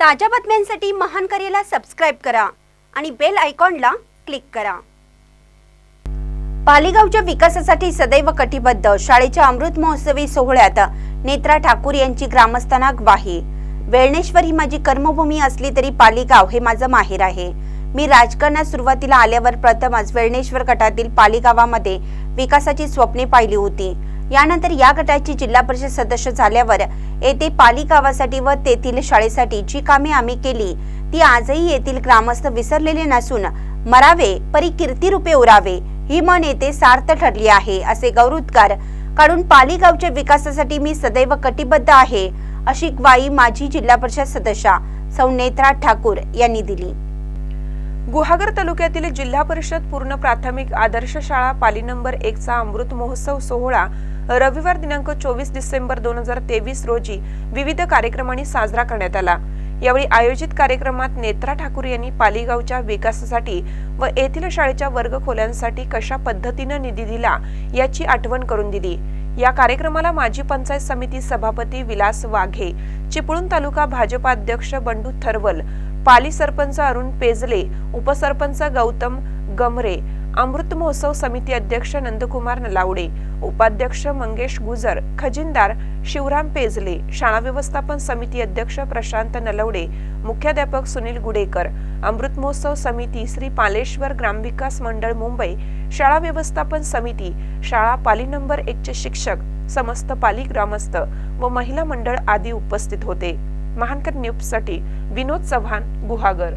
ताज्या बातम्यांसाठी महान करेला सबस्क्राईब करा आणि बेल आयकॉनला क्लिक करा. पालीगावच्या विकासासाठी सदैव कटिबद्ध. शाळेच्या अमृत महोत्सवी सोहळ्यात नेत्रा ठाकूर यांची ग्रामस्थांना ग्वाही. वेळणेश्वर ही माझी कर्मभूमी असली तरी पालिगाव हे माझं माहेर आहे. मी राजकारणात सुरुवातीला आल्यावर प्रथमच वेळणेश्वर गटातील पालिगावामध्ये विकासाची स्वप्ने पाहिली होती. यानंतर या गटाची जिल्हा परिषद सदस्य झाल्यावर येथे पालिकावासाठी व तेथील शाळेसाठी जी कामे आम्ही केली ती आजही येथील ग्रामस्थ विसरलेले नसून मरावे परी कीर्ती रूपे उरावे ही मन येथे सार्थ ठरली आहे असे गौरवोद्गार काढून पालिगावच्या विकासासाठी मी सदैव कटिबद्ध आहे अशी ग्वाही माजी जिल्हा परिषद सदस्या सौ नेत्रा ठाकूर यांनी दिली. गुहागर तालुक्यातील जिल्हा परिषद पूर्ण प्राथमिक आदर्श शाळा पाली नंबर एकचा अमृत महोत्सव सोहळा रविवार दिनांक चोवीस डिसेंबर दोन हजार तेवीस रोजी विविध कार्यक्रमांनी साजरा करण्यात आला. यावेळी आयोजित कार्यक्रमात नेत्रा ठाकूर यांनी पालीगावच्या विकासासाठी व येथील शाळेच्या वर्गखोल्यांसाठी कशा पद्धतीनं निधी दिला याची आठवण करून दिली. या कार्यक्रमाला माजी पंचायत समिती सभापती विलास वाघे चिपळूण तालुका भाजपा अध्यक्ष बंडू थरवल पाली सरपंच अरुण पेजले उपसरपंच गौतम गमरे अमृत महोत्सव समिती अध्यक्ष नंदकुमार नलावडे उपाध्यक्ष मंगेश गुजर खजिनदार शिवराम पेजले शाळा व्यवस्थापन समिती अध्यक्ष प्रशांत नलवडे मुख्याध्यापक सुनील गुडेकर अमृत महोत्सव समिती श्री पालेश्वर ग्रामविकास मंडळ मुंबई शाळा व्यवस्थापन समिती शाळा पाली नंबर एकचे शिक्षक समस्त पाली ग्रामस्थ व महिला मंडळ आदी उपस्थित होते. महानकर न्यूजसाठी विनोद चव्हाण गुहागर.